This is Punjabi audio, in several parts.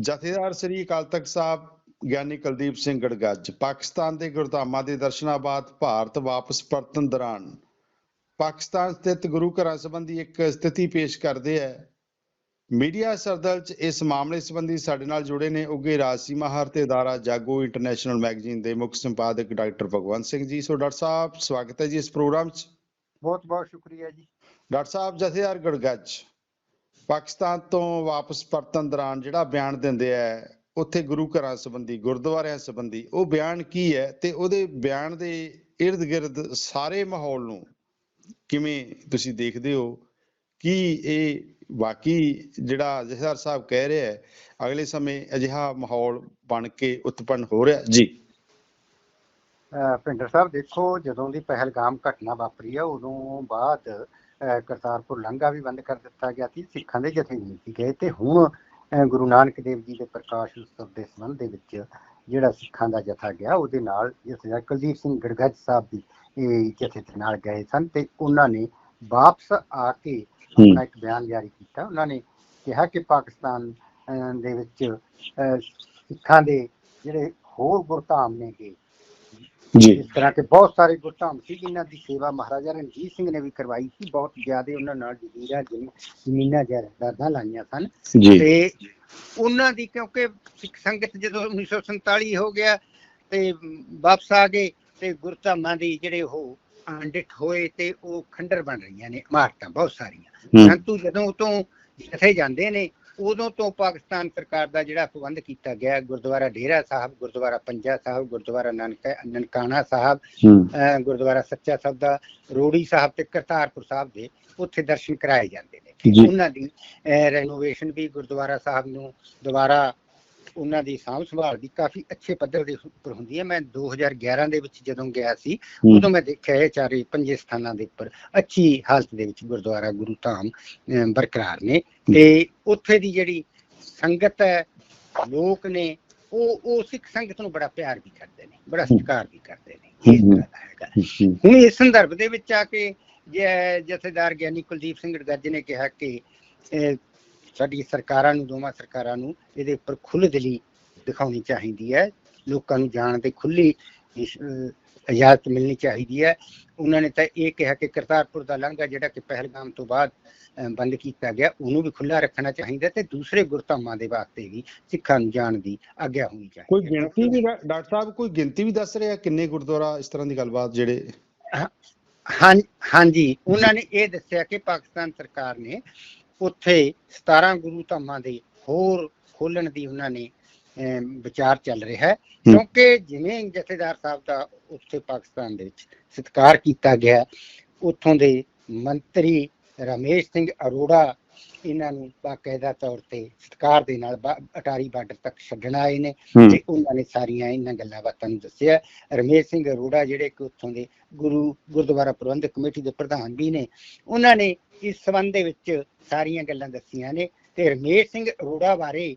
ਜਥੇਦਾਰ ਸ੍ਰੀ ਅਕਾਲ ਤਖਤ ਸਾਹਿਬ ਗਿਆਨੀ ਕੁਲਦੀਪ ਸਿੰਘ ਗੜਗੱਜ ਪਾਕਿਸਤਾਨ ਦੇ ਗੁਰਧਾਮਾਂ ਦੇ ਦਰਸ਼ਨਾਂ ਬਾਅਦ ਭਾਰਤ ਵਾਪਸ ਪਰਤਣ ਦੌਰਾਨ ਪਾਕਿਸਤਾਨ ਸਥਿਤ ਗੁਰੂ ਘਰਾਂ ਸੰਬੰਧੀ ਇੱਕ ਸਥਿਤੀ ਪੇਸ਼ ਕਰਦੇ ਹੈ। ਮੀਡੀਆ ਸਰਦਲ ਚ ਇਸ ਮਾਮਲੇ ਸੰਬੰਧੀ ਸਾਡੇ ਨਾਲ ਜੁੜੇ ਨੇ ਉੱਗੇ ਰਾਜਸੀ ਮਾਹਰ ਤੇ ਅਦਾਰਾ ਜਾਗੋ ਇੰਟਰਨੈਸ਼ਨਲ ਮੈਗਜ਼ੀਨ ਦੇ ਮੁੱਖ ਸੰਪਾਦਕ doctor Bhagwant Singh ji. So doctor ਸਾਹਿਬ ਸਵਾਗਤ ਹੈ ਜੀ ਇਸ ਪ੍ਰੋਗਰਾਮ 'ਚ। ਬਹੁਤ ਬਹੁਤ ਸ਼ੁਕਰੀਆ ਜੀ। ਡਾਕਟਰ ਸਾਹਿਬ ਜਥੇਦਾਰ ਗੜਗੱਜ ਪਾਕਿਸਤਾਨ ਤੋਂ ਵਾਪਸ ਪਰਤਣ ਦੌਰਾਨ ਜਿਹੜਾ ਬਿਆਨ ਦਿੰਦੇ ਆ, ਉੱਥੇ ਗੁਰੂ ਘਰਾਂ ਸੰਬੰਧੀ, ਗੁਰਦੁਆਰਿਆਂ ਸੰਬੰਧੀ, ਉਹ ਬਿਆਨ ਕੀ ਹੈ ਤੇ ਉਹਦੇ ਬਿਆਨ ਦੇ ਇਰਦ ਗਿਰਦ ਸਾਰੇ ਮਾਹੌਲ ਨੂੰ ਕਿਵੇਂ ਤੁਸੀਂ ਦੇਖਦੇ ਹੋ? ਕਿ ਇਹ ਬਾਕੀ ਜਿਹੜਾ ਜਥੇਦਾਰ ਸਾਹਿਬ ਕਹਿ ਰਿਹਾ ਹੈ, ਅਗਲੇ ਸਮੇਂ ਅਜਿਹਾ ਮਾਹੌਲ ਬਣ ਕੇ ਉਤਪੰਨ ਹੋ ਰਿਹਾ? ਜੀ। ਅਹ ਭਿੰਡਰ ਸਾਹਿਬ, ਦੇਖੋ, ਜਦੋਂ ਦੀ ਪਹਿਲਗਾਮ ਘਟਨਾ ਵਾਪਰੀ ਆ, ਉਦੋਂ ਬਾਅਦ ਕਰਤਾਰਪੁਰ ਲੰਘਾ ਵੀ ਬੰਦ ਕਰ ਦਿੱਤਾ ਗਿਆ ਸੀ। ਸਿੱਖਾਂ ਦੇ ਜਥੇ ਨਹੀਂ ਸੀ ਗਏ ਤੇ ਹੁਣ ਗੁਰੂ ਨਾਨਕ ਦੇਵ ਜੀ ਦੇ ਪ੍ਰਕਾਸ਼ ਉਤਸਵ ਦੇ ਸੰਬੰਧ ਦੇ ਵਿੱਚ ਜਿਹੜਾ ਸਿੱਖਾਂ ਦਾ ਜਥਾ ਗਿਆ ਉਹਦੇ ਨਾਲ ਜਥੇਦਾਰ ਕੁਲਦੀਪ ਸਿੰਘ ਗੜਗੱਜ ਸਾਹਿਬ ਵੀ ਇਹ ਜਥੇ ਦੇ ਨਾਲ ਗਏ ਸਨ ਤੇ ਉਹਨਾਂ ਨੇ ਵਾਪਸ ਆ ਕੇ ਆਪਣਾ ਇੱਕ ਬਿਆਨ ਜਾਰੀ ਕੀਤਾ। ਉਹਨਾਂ ਨੇ ਕਿਹਾ ਕਿ ਪਾਕਿਸਤਾਨ ਦੇ ਵਿੱਚ ਸਿੱਖਾਂ ਦੇ ਜਿਹੜੇ ਹੋਰ ਗੁਰਧਾਮ ਨੇਗੇ ਜੀ। ਇਸ ਤਰ੍ਹਾਂ ਕੇ ਬਹੁਤ ਸਾਰੇ ਗੁਰਧਾਮ ਸੀ ਜਿਨ੍ਹਾਂ ਦੀ ਸੇਵਾ ਮਹਾਰਾਜਾ ਰਣਜੀਤ ਸਿੰਘ ਨੇ ਵੀ ਕਰਵਾਈ ਸੀ। ਬਹੁਤ ਜ਼ਿਆਦਾ ਉਹਨਾਂ ਨਾਲ ਜਜ਼ੀਰਾ ਜ਼ਮੀ- ਜ਼ਮੀਨਾਂ ਜਾਇਦਾਦਾਂ ਲਾਈਆਂ ਸਨ। ਤੇ ਉਹਨਾਂ ਦੀ ਕਿਉਂਕਿ ਸਿੱਖ ਸੰਗਤ ਜਦੋਂ 1947 ਹੋ ਗਿਆ ਤੇ ਵਾਪਸ ਆ ਗਏ ਤੇ ਗੁਰਧਾਮਾਂ ਦੀ ਜਿਹੜੇ ਉਹ ਆਂਡਿਟ ਹੋਏ ਤੇ ਉਹ ਖੰਡਰ ਬਣ ਰਹੀਆਂ ਨੇ ਇਮਾਰਤਾਂ ਬਹੁਤ ਸਾਰੀਆਂ। ਪਰੰਤੂ ਜਦੋਂ ਤੋਂ ਜਥੇ ਜਾਂਦੇ ਨੇ ਉਦੋਂ ਤੋਂ ਪਾਕਿਸਤਾਨ ਸਰਕਾਰ ਦਾ ਜਿਹੜਾ ਪ੍ਰਬੰਧ ਕੀਤਾ ਗਿਆ ਗੁਰਦੁਆਰਾ ਡੇਰਾ ਸਾਹਿਬ ਗੁਰਦੁਆਰਾ ਪੰਜਾ ਸਾਹਿਬ ਗੁਰਦੁਆਰਾ ਨਾਨਕ ਨਨਕਾਣਾ ਸਾਹਿਬ ਗੁਰਦੁਆਰਾ ਸੱਚਾ ਸਾਹਿਬ ਦਾ ਰੋੜੀ ਸਾਹਿਬ ਤੇ ਕਰਤਾਰਪੁਰ ਸਾਹਿਬ ਦੇ ਉੱਥੇ ਦਰਸ਼ਨ ਕਰਾਏ ਜਾਂਦੇ ਨੇ। ਉਹਨਾਂ ਦੀ ਰੈਨੋਵੇਸ਼ਨ ਵੀ ਗੁਰਦੁਆਰਾ ਸਾਹਿਬ ਨੂੰ ਦੁਬਾਰਾ ਉਹਨਾਂ ਦੀ ਸਾਂਭ ਸੰਭਾਲ ਦੀ ਕਾਫੀ ਅੱਛੇ ਪੱਧਰ ਦੇ ਉੱਪਰ ਹੁੰਦੀ ਹੈ। ਮੈਂ 2011 ਦੇ ਵਿੱਚ ਜਦੋਂ ਗਿਆ ਸੀ ਉਦੋਂ ਮੈਂ ਦੇਖਿਆ ਇਹ ਚਾਰੇ ਪੰਜੇ ਸਥਾਨਾਂ ਦੇ ਉੱਪਰ ਅੱਛੀ ਹਾਲਤ ਦੇ ਵਿੱਚ ਗੁਰਦੁਆਰਾ ਗੁਰੂ ਧਾਮ ਬਰਕਰਾਰ ਨੇ। ਤੇ ਉੱਥੇ ਦੀ ਜਿਹੜੀ ਸੰਗਤ ਹੈ ਲੋਕ ਨੇ ਉਹ ਉਹ ਸਿੱਖ ਸੰਗਤ ਨੂੰ ਬੜਾ ਪਿਆਰ ਵੀ ਕਰਦੇ ਨੇ ਬੜਾ ਸਤਿਕਾਰ ਵੀ ਕਰਦੇ ਨੇ। ਇਸ ਤਰ੍ਹਾਂ ਦਾ ਹੈਗਾ। ਹੂੰ, ਹੁਣ ਇਸ ਸੰਦਰਭ ਦੇ ਵਿੱਚ ਆ ਕੇ ਜਥੇਦਾਰ ਗਿਆਨੀ ਕੁਲਦੀਪ ਸਿੰਘ ਗੱਜ ਨੇ ਕਿਹਾ ਕਿ ਸਾਡੀ ਸਰਕਾਰਾਂ ਨੂੰ ਦੋਵਾਂ ਸਰਕਾਰਾਂ ਨੂੰ ਇਹਦੇ ਉੱਪਰ ਖੁੱਲ੍ਹ ਦਿਲੀ ਦਿਖਾਉਣੀ ਚਾਹੀਦੀ ਹੈ। ਲੋਕਾਂ ਨੂੰ ਜਾਣ ਦੇ ਖੁੱਲੀ ਇਜਾਜ਼ਤ ਮਿਲਣੀ ਚਾਹੀਦੀ ਹੈ। ਉਹਨਾਂ ਨੇ ਤਾਂ ਇਹ ਕਿਹਾ ਕਿ ਕਰਤਾਰਪੁਰ ਦਾ ਲੰਘਾ ਜਿਹੜਾ ਕਿ ਪਹਿਲਗਾਮ ਤੋਂ ਬਾਅਦ ਬੰਦ ਕੀਤਾ ਗਿਆ ਉਹਨੂੰ ਵੀ ਖੁੱਲਾ ਰੱਖਣਾ ਚਾਹੀਦਾ ਤੇ ਦੂਸਰੇ ਗੁਰਧਾਮਾਂ ਦੇ ਵਾਸਤੇ ਵੀ ਸਿੱਖਾਂ ਨੂੰ ਜਾਣ ਦੀ ਆਗਿਆ ਹੋਣੀ ਚਾਹੀਦੀ ਕੋਈ। ਗਿਣਤੀ ਵੀ ਡਾਕਟਰ ਸਾਹਿਬ ਕੋਈ ਗਿਣਤੀ ਵੀ ਦੱਸ ਰਿਹਾ ਕਿੰਨੇ ਗੁਰਦੁਆਰਾ ਇਸ ਤਰ੍ਹਾਂ ਦੀ ਗੱਲਬਾਤ ਜਿਹੜੇ ਹਾਂ ਹਾਂਜੀ। ਉਹਨਾਂ ਨੇ ਇਹ ਦੱਸਿਆ ਕਿ ਪਾਕਿਸਤਾਨ ਸਰਕਾਰ ਨੇ ਉੱਥੇ 17 ਗੁਰੂ ਧਾਮਾਂ ਦੇ ਹੋਰ ਖੋਲਣ ਦੀ ਉਹਨਾਂ ਨੇ ਵਿਚਾਰ ਚੱਲ ਰਿਹਾ ਹੈ। ਕਿਉਂਕਿ ਜਿਵੇਂ ਜਥੇਦਾਰ ਸਾਹਿਬ ਦਾ ਉੱਥੇ ਪਾਕਿਸਤਾਨ ਦੇ ਵਿੱਚ ਸਤਿਕਾਰ ਕੀਤਾ ਗਿਆ ਉੱਥੋਂ ਦੇ ਮੰਤਰੀ ਰਮੇਸ਼ ਸਿੰਘ ਅਰੋੜਾ ਇਹਨਾਂ ਨੂੰ ਬਾਕਾਇਦਾ ਤੌਰ ਤੇ ਸਤਿਕਾਰ ਦੇ ਨਾਲ ਬਾ- ਅਟਾਰੀ ਬਾਰਡਰ ਤੱਕ ਛੱਡਣ ਆਏ ਨੇ ਹੂੰ, ਤੇ ਉਹਨਾਂ ਨੇ ਸਾਰੀਆਂ ਇਹਨਾਂ ਗੱਲਾਂ ਬਾਤਾਂ ਨੂੰ ਦੱਸਿਆ। ਰਮੇਸ਼ ਸਿੰਘ ਅਰੋੜਾ ਜਿਹੜੇ ਕਿ ਉੱਥੋਂ ਦੇ ਗੁਰੂ ਗੁਰਦੁਆਰਾ ਪ੍ਰਬੰਧਕ ਕਮੇਟੀ ਦੇ ਪ੍ਰਧਾਨ ਵੀ ਨੇ ਉਹਨਾਂ ਨੇ ਇਸ ਸੰਬੰਧ ਦੇ ਵਿੱਚ ਸਾਰੀਆਂ ਗੱਲਾਂ ਦੱਸੀਆਂ ਨੇ ਤੇ ਰਮੇਸ਼ ਸਿੰਘ ਅਰੋੜਾ ਬਾਰੇ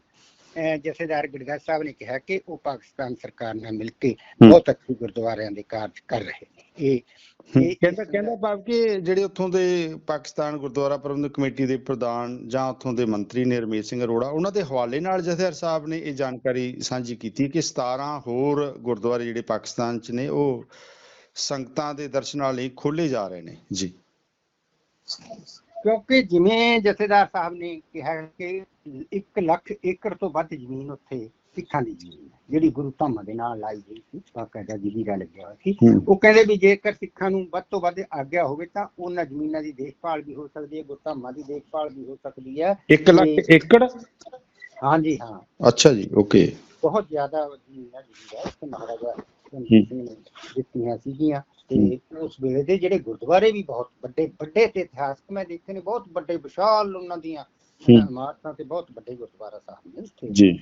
ਅਹ, ਜਥੇਦਾਰ ਗੜਗੜ ਸਾਹਿਬ ਨੇ ਕਿਹਾ ਕਿ ਉਹ ਪਾਕਿਸਤਾਨ ਸਰਕਾਰ ਨਾਲ ਮਿਲ ਕੇ। ਬਹੁਤ ਅੱਛੀ ਗੁਰਦੁਆਰਿਆਂ ਦੇ ਕਾਰਜ ਕਰ ਰਹੇ ਨੇ। ਇਹ- ਕਹਿੰਦਾ ਕਹਿੰਦਾ ਭਾਵ ਕਿ ਜਿਹੜੇ ਉੱਥੋਂ ਦੇ ਪਾਕਿਸਤਾਨ ਗੁਰਦੁਆਰਾ ਪ੍ਰਬੰਧਕ ਕਮੇਟੀ ਦੇ ਪ੍ਰਧਾਨ ਜਾਂ ਉੱਥੋਂ ਦੇ ਮੰਤਰੀ ਨੇ ਰਮੇਸ਼ ਸਿੰਘ ਅਰੋੜਾ ਉਹਨਾਂ ਦੇ ਹਵਾਲੇ ਨਾਲ ਜਥੇਦਾਰ ਸਾਹਿਬ ਨੇ ਇਹ ਜਾਣਕਾਰੀ ਸਾਂਝੀ ਕੀਤੀ ਕਿ 17 ਹੋਰ ਗੁਰਦੁਆਰੇ ਜਿਹੜੇ ਪਾਕਿਸਤਾਨ 'ਚ ਨੇ ਉਹ ਸੰਗਤਾਂ ਦੇ ਦਰਸ਼ਨਾਂ ਲਈ ਖੋਲੇ ਜਾ ਰਹੇ ਨੇ। ਜੀ। ਕਿਉਂਕਿ ਜਿਵੇਂ ਜਥੇਦਾਰ ਸਾਹਿਬ ਨੇ ਕਿਹਾ ਕਿ 1 ਲੱਖ ਏਕੜ ਤੋਂ ਵੱਧ ਜ਼ਮੀਨ ਉੱਥੇ ਸਿੱਖਾਂ ਦੀ ਜ਼ਮੀਨ ਹੈ ਜਿਹੜੀ ਗੁਰੂ ਧਾਮਾਂ ਦੇ ਨਾਲ ਲਾਈ ਗਈ ਸੀ ਬਾਕਾਇਦਾ ਜਜ਼ੀਰਾ ਲੱਗਿਆ ਹੋਇਆ ਸੀ। ਹੂੰ, ਉਹ ਕਹਿੰਦੇ ਵੀ ਜੇਕਰ ਸਿੱਖਾਂ ਨੂੰ ਵੱਧ ਤੋਂ ਵੱਧ ਆਗਿਆ ਹੋਵੇ ਤਾਂ ਉਹਨਾਂ ਜ਼ਮੀਨਾਂ ਦੀ ਦੇਖਭਾਲ ਵੀ ਹੋ ਸਕਦੀ ਹੈ ਗੁਰਧਾਮਾਂ ਦੀ ਦੇਖਭਾਲ ਵੀ ਹੋ ਸਕਦੀ ਹੈ। 1 ਲੱਖ ਏਕੜ? ਹਾਂਜੀ ਹਾਂ। ਅੱਛਾ ਜੀ ਓਕੇ। ਬਹੁਤ ਜ਼ਿਆਦਾ ਜ਼ਮੀਨਾਂ ਜਿਹੜੀਆਂ ਉੱਥੇ ਮਹਾਰਾਜਾ ਰਣਜੀਤ ਸਿੰਘ ਨੇ ਦਿੱਤੀਆਂ ਸੀਗੀਆਂ। ਤੇ ਉਸ ਵੇਲੇ ਦੇ ਜਿਹੜੇ ਗੁਰਦੁਆਰੇ ਵੀ ਬਹੁਤ ਵੱਡੇ ਵੱਡੇ ਤੇ ਇਤਿਹਾਸਕ ਮੈਂ ਦੇਖੇ ਨੇ ਬਹੁਤ ਵੱਡੇ ਵਿਸ਼ਾਲ ਉਹਨਾਂ ਦੀਆਂ। ਇਮਾਰਤਾਂ ਤੇ ਬਹੁਤ ਵੱਡੇ ਗੁਰਦੁਆਰਾ ਸਾਹਿਬ ਨੇ ਉੱਥੇ। ਜੀ।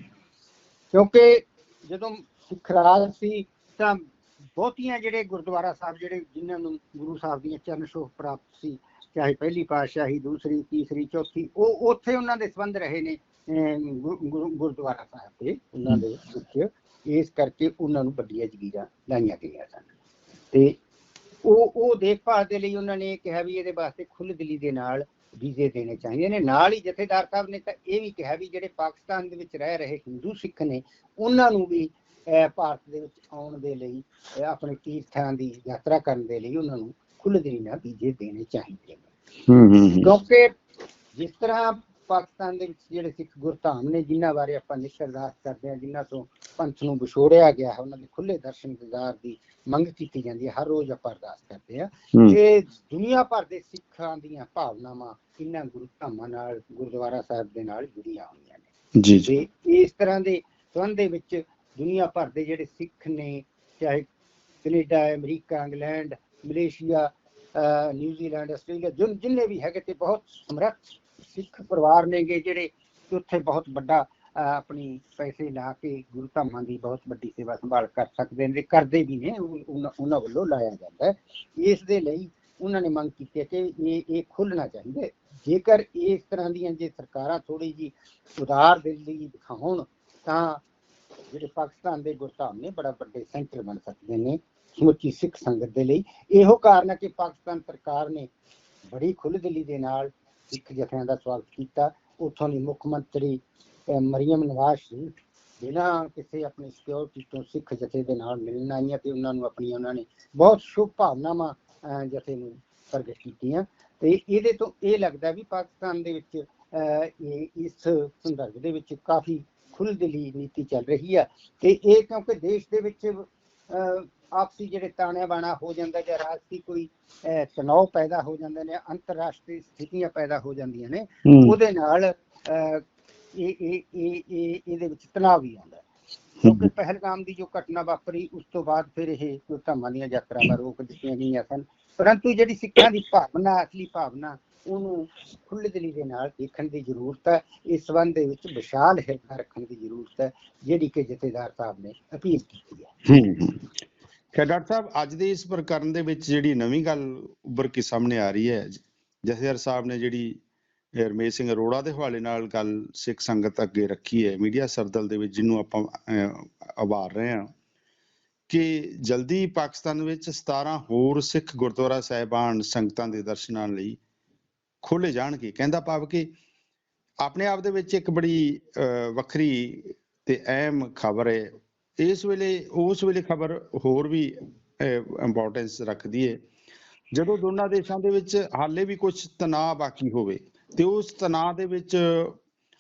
ਕਿਉਂਕਿ ਜਦੋਂ ਸਿੱਖ ਰਾਜ ਸੀ ਤਾਂ ਬਹੁਤੀਆਂ ਜਿਹੜੇ ਗੁਰਦੁਆਰਾ ਸਾਹਿਬ ਜਿਹੜੇ ਜਿਨ੍ਹਾਂ ਨੂੰ ਗੁਰੂ ਸਾਹਿਬ ਦੀਆਂ ਚਰਨ ਛੋਹ ਪ੍ਰਾਪਤ ਸੀ ਚਾਹੇ ਪਹਿਲੀ ਪਾਤਸ਼ਾਹੀ ਦੂਸਰੀ ਤੀਸਰੀ ਚੌਥੀ ਉਹ ਉੱਥੇ ਉਹਨਾਂ ਦੇ ਸੰਬੰਧ ਰਹੇ ਨੇ ਗੁਰਦੁਆਰਾ ਸਾਹਿਬ ਦੇ ਉਹਨਾਂ ਦੇ ਵਿੱਚ। ਇਸ ਕਰਕੇ ਉਹਨਾਂ ਨੂੰ ਵੱਡੀਆਂ ਜਗੀਰਾਂ ਲਾਈਆਂ ਗਈਆਂ ਸਨ। ਤੇ ਉਹ ਉਹ ਦੇਖਭਾਲ ਦੇ ਲਈ ਉਹਨਾਂ ਨੇ ਕਿਹਾ ਵੀ ਇਹਦੇ ਵਾਸਤੇ ਖੁੱਲ੍ਹ ਦਿਲੀ ਦੇ ਨਾਲ ਵੀਜ਼ੇ ਦੇਣੇ ਚਾਹੀਦੇ ਨੇ। ਨਾਲ ਹੀ ਜਥੇਦਾਰ ਸਾਹਿਬ ਨੇ ਤਾਂ ਇਹ ਵੀ ਕਿਹਾ ਵੀ ਜਿਹੜੇ ਪਾਕਿਸਤਾਨ ਦੇ ਵਿੱਚ ਰਹਿ ਰਹੇ ਹਿੰਦੂ ਸਿੱਖ ਨੇ ਉਹਨਾਂ ਨੂੰ ਵੀ ਭਾਰਤ ਦੇ ਵਿੱਚ ਆਉਣ ਦੇ ਲਈ ਆਪਣੇ ਤੀਰਥਾਂ ਦੀ ਯਾਤਰਾ ਕਰਨ ਦੇ ਲਈ ਉਹਨਾਂ ਨੂੰ ਖੁੱਲ੍ਹ ਦਿਲੀ ਨਾਲ ਵੀਜ਼ੇ ਦੇਣੇ ਚਾਹੀਦੇ ਨੇ। ਹੂੰ ਹੂੰ ਕਿਉਂਕਿ ਜਿਸ ਤਰ੍ਹਾਂ ਪਾਕਿਸਤਾਨ ਦੇ ਵਿੱਚ ਜਿਹੜੇ ਸਿੱਖ ਗੁਰਧਾਮ ਨੇ ਜਿਨ੍ਹਾਂ ਬਾਰੇ ਆਪਾਂ ਨਿਸ਼ਚੈ ਅਰਦਾਸ ਕਰਦੇ ਹਾਂ ਜਿਨ੍ਹਾਂ ਤੋਂ ਪੰਥ ਨੂੰ ਵਿਛੋੜਿਆ ਗਿਆ ਹੈ ਉਹਨਾਂ ਦੇ ਖੁੱਲੇ ਦਰਸ਼ਨ ਦਿਦਾਰ ਦੀ ਮੰਗ ਕੀਤੀ ਜਾਂਦੀ ਹੈ ਹਰ ਰੋਜ਼ ਆਪਾਂ ਅਰਦਾਸ ਕਰਦੇ ਹੂੰ। ਕਿ ਦੁਨੀਆ ਭਰ ਦੇ ਸਿੱਖਾਂ ਦੀਆਂ ਭਾਵਨਾਵਾਂ ਇਹਨਾਂ ਗੁਰਧਾਮਾਂ ਨਾਲ ਗੁਰਦੁਆਰਾ ਸਾਹਿਬ ਦੇ ਨਾਲ ਜੁੜੀਆਂ ਹੋਈਆਂ ਨੇ। ਜੀ ਜੀ। ਇਸ ਤਰ੍ਹਾਂ ਦੇ ਸੰਬੰਧ ਦੇ ਵਿੱਚ ਦੁਨੀਆ ਭਰ ਦੇ ਜਿਹੜੇ ਸਿੱਖ ਨੇ ਚਾਹੇ Canada America England Malaysia New Zealand Australia ਜਿਨ ਵੀ ਹੈਗੇ ਤੇ ਬਹੁਤ ਸਮਰੱਥ ਸਿੱਖ ਪਰਿਵਾਰ ਨੇਗੇ ਜਿਹੜੇ ਉੱਥੇ ਬਹੁਤ ਵੱਡਾ ਆਪਣੀ ਪੈਸੇ ਲਾ ਕੇ ਗੁਰੂ ਧਾਮਾਂ ਦੀ ਬਹੁਤ ਵੱਡੀ ਸੇਵਾ ਸੰਭਾਲ ਕਰ ਸਕਦੇ ਨੇ, ਕਰਦੇ ਵੀ ਨੇ ਉਹਨਾਂ ਵੱਲੋਂ ਲਾਇਆ ਜਾਂਦਾ ਇਸ ਦੇ ਲਈ ਉਹਨਾਂ ਨੇ ਮੰਗ ਕੀਤੀ ਕਿ ਇਹ ਇਹ ਖੁੱਲਣਾ ਚਾਹੀਦਾ ਜੇਕਰ ਇਸ ਤਰ੍ਹਾਂ ਦੀਆਂ ਜੇ ਸਰਕਾਰਾਂ ਥੋੜੀ ਜੀ ਉਦਾਰ ਦਿਲੀ ਦਿਖਾਉਣ, ਤਾਂ ਜਿਹੜੇ ਪਾਕਿਸਤਾਨ ਦੇ ਗੁਰਧਾਮ ਨੇ, ਬੜਾ ਵੱਡੇ ਸੈਂਟਰ ਬਣ ਸਕਦੇ ਨੇ ਸਮੁੱਚੀ ਸਿੱਖ ਸੰਗਤ ਦੇ ਲਈ। ਇਹੋ ਕਾਰਨ ਹੈ ਕਿ ਪਾਕਿਸਤਾਨ ਸਰਕਾਰ ਨੇ ਬੜੀ ਖੁੱਲ੍ਹਦਿਲੀ ਦੇ ਨਾਲ ਸਿੱਖ ਜਥਿਆਂ ਦਾ ਸਵਾਗਤ ਕੀਤਾ। ਉੱਥੋਂ ਦੀ ਮੁੱਖ ਮੰਤਰੀ ਮਰੀਮ ਨਵਾਜ਼ ਸ਼ਰੀਫ ਬਿਨਾਂ ਕਿਸੇ ਆਪਣੀ ਸਿਕਿਉਰਿਟੀ ਤੋਂ ਸਿੱਖ ਜਥੇ ਦੇ ਨਾਲ ਮਿਲਣ ਆਈਆਂ ਤੇ ਉਹਨਾਂ ਨੂੰ ਆਪਣੀਆਂ ਉਹਨਾਂ ਨੇ ਬਹੁਤ ਸ਼ੁਭ ਭਾਵਨਾਵਾਂ ਜਥੇ ਨੂੰ ਪ੍ਰਗਟ ਕੀਤੀਆਂ। ਤੇ ਇਹਦੇ ਤੋਂ ਇਹ ਲੱਗਦਾ ਵੀ ਪਾਕਿਸਤਾਨ ਦੇ ਵਿੱਚ ਇਸ ਸੰਦਰਭ ਦੇ ਵਿੱਚ ਕਾਫੀ ਖੁੱਲ੍ਹਦਿਲੀ ਨੀਤੀ ਚੱਲ ਰਹੀ ਆ। ਤੇ ਇਹ ਕਿਉਂਕਿ ਦੇਸ਼ ਦੇ ਵਿੱਚ ਆਪਸੀ ਜਿਹੜੇ ਤਾਣਿਆ ਬਾਣਾ ਹੋ ਜਾਂਦਾ ਜਾਂ ਰਾਜਸੀ ਕੋਈ ਤਣਾਅ ਪੈਦਾ ਹੋ ਜਾਂਦੇ ਨੇ ਅੰਤਰਰਾਸ਼ਟਰੀ ਸਥਿਤੀਆਂ ਪੈਦਾ ਹੋ ਜਾਂਦੀਆਂ ਨੇ ਉਹਦੇ ਨਾਲ ਇਹ ਇਹ ਇਹ ਇਹ ਇਹਦੇ ਵਿੱਚ ਤਣਾਅ ਵੀ ਆਉਂਦਾ। ਕਿਉਂਕਿ ਪਹਿਲਗਾਮ ਦੀ ਜੋ ਘਟਨਾ ਵਾਪਰੀ ਉਸ ਤੋਂ ਬਾਅਦ ਫਿਰ ਇਹ ਗੁਰਧਾਮਾਂ ਦੀਆਂ ਯਾਤਰਾਵਾਂ ਰੋਕ ਦਿੱਤੀਆਂ ਗਈਆਂ ਸਨ। ਪਰੰਤੂ ਜਿਹੜੀ ਸਿੱਖਾਂ ਦੀ ਭਾਵਨਾ ਅਸਲੀ ਭਾਵਨਾ ਉਹਨੂੰ ਖੁੱਲ੍ਹ ਦਿਲੀ ਦੇ ਨਾਲ ਦੇਖਣ ਦੀ ਜ਼ਰੂਰਤ ਹੈ। ਇਸ ਸੰਬੰਧ ਦੇ ਵਿੱਚ ਵਿਸ਼ਾਲ ਹਿਰਦਾ ਰੱਖਣ ਦੀ ਜ਼ਰੂਰਤ ਹੈ ਜਿਹੜੀ ਕਿ ਜਥੇਦਾਰ ਸਾਹਿਬ ਨੇ ਅਪੀਲ ਕੀਤੀ ਹੈ। ਖੈਰ ਡਾਕਟਰ ਸਾਹਿਬ ਅੱਜ ਦੇ ਇਸ ਪ੍ਰਕਰਨ ਦੇ ਵਿੱਚ ਜਿਹੜੀ ਨਵੀਂ ਗੱਲ ਉੱਭਰ ਕੇ ਸਾਹਮਣੇ ਆ ਰਹੀ ਹੈ ਜਥੇਦਾਰ ਸਾਹਿਬ ਨੇ ਜਿਹੜੀ ਇਹ ਸਿੰਘ ਅਰੋੜਾ ਦੇ ਹਵਾਲੇ ਨਾਲ ਗੱਲ ਸਿੱਖ ਸੰਗਤ ਅੱਗੇ ਰੱਖੀ ਹੈ। ਮੀਡੀਆ ਸਰਦਲ ਦੇ ਵਿੱਚ ਜਿਹਨੂੰ ਆਪਾਂ ਅਹ, ਰਹੇ ਹਾਂ ਕਿ ਜਲਦੀ ਪਾਕਿਸਤਾਨ ਵਿੱਚ 17 ਹੋਰ ਸਿੱਖ ਗੁਰਦੁਆਰਾ ਸਾਹਿਬਾਨ ਸੰਗਤਾਂ ਦੇ ਦਰਸ਼ਨਾਂ ਲਈ ਖੋਲੇ ਜਾਣਗੇ। ਕਹਿੰਦਾ ਭਾਵ ਕਿ ਆਪਣੇ ਆਪ ਦੇ ਵਿੱਚ ਇੱਕ ਬੜੀ ਵੱਖਰੀ ਤੇ ਅਹਿਮ ਖਬਰ ਹੈ। ਇਸ ਵੇਲੇ ਉਸ ਵੇਲੇ ਖਬਰ ਹੋਰ ਵੀ ਇੰਪੋਰਟੈਂਸ ਰੱਖਦੀ ਹੈ। ਜਦੋਂ ਦੋਨਾਂ ਦੇਸ਼ਾਂ ਦੇ ਵਿੱਚ ਹਾਲੇ ਵੀ ਕੁਝ ਤਣਾਅ ਬਾਕੀ ਹੋਵੇ ਤੇ ਉਸ ਤਣਾਅ ਦੇ ਵਿੱਚ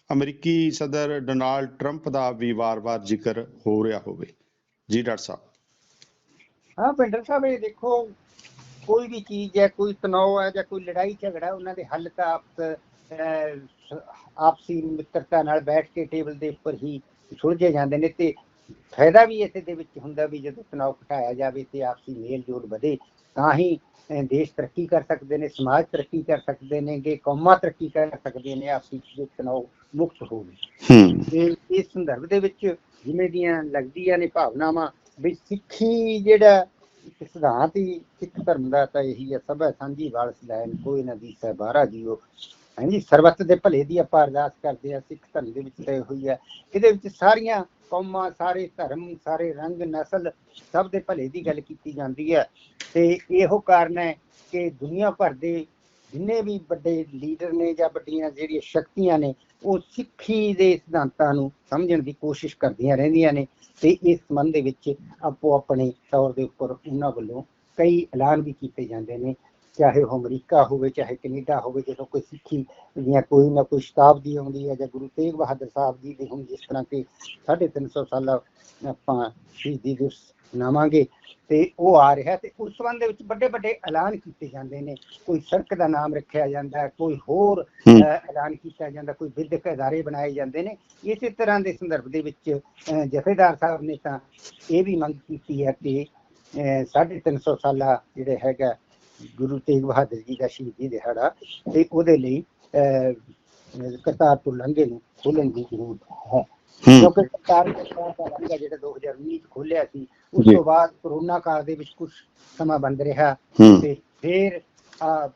ਅਮਰੀਕੀ ਸਦਰ ਡੋਨਾਲਡ ਟਰੰਪ ਦਾ ਵੀ ਵਾਰ-ਵਾਰ ਜ਼ਿਕਰ ਹੋ ਰਿਹਾ ਹੋਵੇ। ਜੀ ਡਾਕਟਰ ਸਾਹਿਬ। ਹਾਂ ਪਿੰਡਰ ਸਾਹਿਬ, ਇਹ ਦੇਖੋ, ਕੋਈ ਵੀ ਚੀਜ਼ ਹੈ ਕੋਈ ਤਣਾਅ ਹੈ ਜਾਂ ਕੋਈ ਲੜਾਈ ਝਗੜਾ, ਉਹਨਾਂ ਦੇ ਹੱਲ ਤਾਂ ਆਪਸ ਆਪਸੀ ਮਿੱਤਰਤਾ ਨਾਲ ਬੈਠ ਕੇ ਟੇਬਲ ਦੇ ਉੱਪਰ ਹੀ ਸੁਲਝੇ ਜਾਂਦੇ ਨੇ ਤੇ ਫਾਇਦਾ ਵੀ ਇਸੇ ਦੇ ਵਿੱਚ ਹੁੰਦਾ ਵੀ ਜਦੋਂ ਤਣਾਅ ਘਟਾਇਆ ਜਾਵੇ ਤੇ ਆਪਸੀ ਮੇਲ ਜੋਲ ਵਧੇ। ਤਾਂ ਹੀ ਦੇਸ਼ ਤਰੱਕੀ ਕਰ ਸਕਦੇ ਨੇ ਸਮਾਜ ਤਰੱਕੀ ਕਰ ਸਕਦੇ ਨੇ ਕਿ ਕੌਮਾਂ ਤਰੱਕੀ ਕਰ ਸਕਦੇ ਨੇ ਆਪਸੀ ਤਣਾਅ ਮੁਕਤ ਹੋਵੇ ਹੂੰ। ਤੇ ਇਸ ਸੰਦਰਭ ਦੇ ਵਿੱਚ ਜਿਵੇਂ ਦੀਆਂ ਲੱਗਦੀਆਂ ਨੇ ਭਾਵਨਾਵਾਂ ਵੀ ਸਿੱਖੀ ਜਿਹੜਾ ਇੱਕ ਸਿਧਾਂਤ ਹੀ ਸਿੱਖ ਧਰਮ ਦਾ ਤਾਂ ਇਹੀ ਹੈ ਸਭਾ ਸਾਂਝੀ ਵਾਲਸ ਲੈਣ ਕੋਈ ਨਾ ਦੀ ਸਹਿਬਾਰਾ ਜੀਓ। ਹਾਂਜੀ ਸਰਬੱਤ ਦੇ ਭਲੇ ਦੀ ਆਪਾਂ ਅਰਦਾਸ ਕਰਦੇ ਆ ਸਿੱਖ ਧਰਮ ਦੇ ਵਿੱਚ ਤਾਂ ਇਹੋ ਹੀ ਹੈ ਇਹਦੇ ਵਿੱਚ ਸਾਰੀਆਂ ਕੌਮਾਂ, ਸਾਰੇ ਧਰਮ, ਸਾਰੇ ਰੰਗ, ਨਸਲ, ਸਭ ਦੇ ਭਲੇ ਦੀ ਗੱਲ ਕੀਤੀ ਜਾਂਦੀ ਹੈ। ਤੇ ਇਹੋ ਕਾਰਨ ਹੈ ਕਿ ਦੁਨੀਆ ਭਰ ਦੇ ਜਿੰਨੇ ਵੀ ਵੱਡੇ ਲੀਡਰ ਨੇ ਜਾਂ ਵੱਡੀਆਂ ਜਿਹੜੀਆਂ ਸ਼ਕਤੀਆਂ ਨੇ, ਉਹ ਸਿੱਖੀ ਦੇ ਸਿਧਾਂਤਾਂ ਨੂੰ ਸਮਝਣ ਦੀ ਕੋਸ਼ਿਸ਼ ਕਰਦੀਆਂ ਰਹਿੰਦੀਆਂ ਨੇ ਤੇ ਇਸ ਸੰਬੰਧ ਦੇ ਵਿੱਚ ਆਪੋ ਆਪਣੇ ਤੌਰ ਦੇ ਉੱਪਰ ਉਹਨਾਂ ਵੱਲੋਂ ਕਈ ਐਲਾਨ ਵੀ ਕੀਤੇ ਜਾਂਦੇ ਨੇ। ਚਾਹੇ ਉਹ ਅਮਰੀਕਾ ਹੋਵੇ ਚਾਹੇ ਕੈਨੇਡਾ ਹੋਵੇ ਜਦੋਂ ਕੋਈ ਸਿੱਖੀ ਦੀਆਂ ਕੋਈ ਨਾ ਕੋਈ ਸ਼ਤਾਬਦੀ ਆਉਂਦੀ ਹੈ ਜਾਂ ਗੁਰੂ ਤੇਗ ਬਹਾਦਰ ਸਾਹਿਬ ਜੀ ਦੇ ਹੁਣ ਜਿਸ ਤਰ੍ਹਾਂ ਕਿ 350 ਸਾਲਾ ਆਪਾਂ ਸ਼ਹੀਦੀ ਦਿਵਸ ਮਨਾਵਾਂਗੇ ਤੇ ਉਹ ਆ ਰਿਹਾ ਤੇ ਉਸ ਸੰਬੰਧ ਦੇ ਵਿੱਚ ਵੱਡੇ ਵੱਡੇ ਐਲਾਨ ਕੀਤੇ ਜਾਂਦੇ ਨੇ। ਕੋਈ ਸੜਕ ਦਾ ਨਾਮ ਰੱਖਿਆ ਜਾਂਦਾ ਹੈ ਕੋਈ ਹੋਰ ਐਲਾਨ ਕੀਤਾ ਜਾਂਦਾ ਕੋਈ ਵਿਦਿਅਕ ਅਦਾਰੇ ਬਣਾਏ ਜਾਂਦੇ ਨੇ। ਇਸੇ ਤਰ੍ਹਾਂ ਦੇ ਸੰਦਰਭ ਦੇ ਵਿੱਚ ਜਥੇਦਾਰ ਸਾਹਿਬ ਨੇ ਤਾਂ ਇਹ ਵੀ ਮੰਗ ਕੀਤੀ ਹੈ ਕਿ ਅਹ, 350 ਸਾਲਾ ਜਿਹੜੇ ਹੈਗਾ ਗੁਰੂ ਤੇਗ ਬਹਾਦਰ ਜੀ ਦਾ ਸ਼ਹੀਦੀ ਦਿਹਾੜਾ ਤੇ ਉਹਦੇ ਲਈ ਕਰਤਾਰਪੁਰ ਲੰਘੇ ਨੂੰ ਖੋਲ੍ਹਣ ਦੀ ਜ਼ਰੂਰਤ ਹੈ। ਕਿਉਂਕਿ ਕਰਤਾਰਪੁਰ ਦਾ ਲੰਘਾ ਜਿਹੜਾ 2019 ਚ ਖੋਲਿਆ ਸੀ ਉਸ। ਤੋਂ ਬਾਅਦ ਕਰੋਨਾ ਕਾਲ ਦੇ ਵਿੱਚ ਕੁਝ ਸਮਾਂ ਬੰਦ ਰਿਹਾ ਤੇ ਫਿਰ ਆ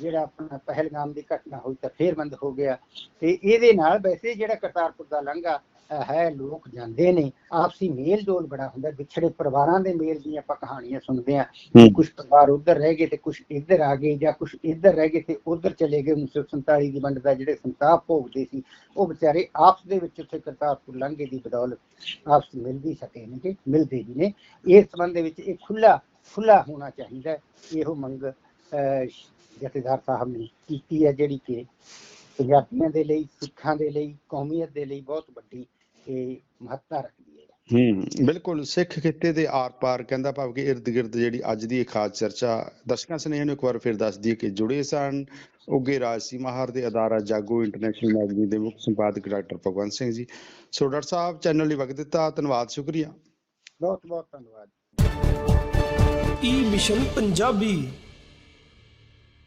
ਜਿਹੜਾ ਆਪਣਾ ਪਹਿਲਗਾਮ ਦੀ ਘਟਨਾ ਹੋਈ ਤਾਂ ਫੇਰ ਬੰਦ ਹੋ ਗਿਆ। ਤੇ ਇਹਦੇ ਨਾਲ ਵੈਸੇ ਜਿਹੜਾ ਕਰਤਾਰਪੁਰ ਦਾ ਲੰਘਾ ਹੈ ਲੋਕ ਜਾਂਦੇ ਨੇ। ਆਪਸੀ ਮੇਲ ਜੋਲ ਬੜਾ ਹੁੰਦਾ ਵਿਛੜੇ ਪਰਿਵਾਰਾਂ ਦੇ ਮੇਲ ਦੀਆਂ ਆਪਾਂ ਕਹਾਣੀਆਂ ਸੁਣਦੇ ਆ ਕੁਝ ਪਰਿਵਾਰ ਉਧਰ ਰਹਿ ਗਏ ਤੇ ਕੁਝ ਇੱਧਰ ਆ ਗਏ ਜਾਂ ਕੁਝ ਇੱਧਰ ਰਹਿ ਗਏ ਤੇ ਉਧਰ ਚਲੇ ਗਏ। 1947 ਦੀ ਵੰਡ ਦਾ ਜਿਹੜੇ ਸੰਤਾਪ ਭੋਗਦੇ ਸੀ ਉਹ ਵਿਚਾਰੇ ਆਪਸ ਦੇ ਵਿੱਚ ਉੱਥੇ ਕਰਤਾਰਪੁਰ ਲਾਂਘੇ ਦੀ ਬਦੌਲਤ ਆਪਸ ਮਿਲ ਵੀ ਸਕੇ ਨੇ ਕਿ ਮਿਲਦੇ ਵੀ ਨੇ। ਇਸ ਸੰਬੰਧ ਦੇ ਵਿੱਚ ਇਹ ਖੁੱਲਾ ਖੁੱਲਾ ਹੋਣਾ ਚਾਹੀਦਾ। ਇਹੋ ਮੰਗ ਜਥੇਦਾਰ ਸਾਹਿਬ ਨੇ ਕੀਤੀ ਹੈ ਜਿਹੜੀ ਕਿ ਪੰਜਾਬੀਆਂ ਦੇ ਲਈ ਸਿੱਖਾਂ ਦੇ ਲਈ ਕੌਮੀਅਤ ਦੇ ਲਈ ਬਹੁਤ ਵੱਡੀ ਇਹ ਮਹੱਤਤਾ ਰੱਖਦੀ ਹੈ। ਹੂੰ ਬਿਲਕੁਲ ਸਿੱਖ ਖਿੱਤੇ ਦੇ ਆਰ-ਪਾਰ ਕਹਿੰਦਾ ਭਾਵ ਕਿ ਇਰਦ-ਗਿਰਦ ਜਿਹੜੀ ਅੱਜ ਦੀ ਇਹ ਖਾਸ ਚਰਚਾ ਦਰਸ਼ਕਾਂ ਸਨੇਹ ਨੂੰ ਇੱਕ ਵਾਰ ਫਿਰ ਦੱਸ ਦਈਏ ਕਿ ਜੁੜੇ ਸਨ। ਉੱਗੇ ਰਾਜਸੀ ਮਾਹਰ ਦੇ ਅਦਾਰਾ ਜਾਗੋ ਇੰਟਰਨੈਸ਼ਨਲ ਮੈਗਜ਼ੀਨ ਦੇ ਮੁੱਖ ਸੰਪਾਦਕ doctor Bhagwant Singh ji. So doctor ਸਾਹਿਬ ਚੈਨਲ ਲਈ ਵਕਤ ਦਿੱਤਾ ਧੰਨਵਾਦ ਸ਼ੁਕਰੀਆ। ਬਹੁਤ ਬਹੁਤ ਧੰਨਵਾਦ। ਈ ਮਿਸ਼ਨ ਪੰਜਾਬੀ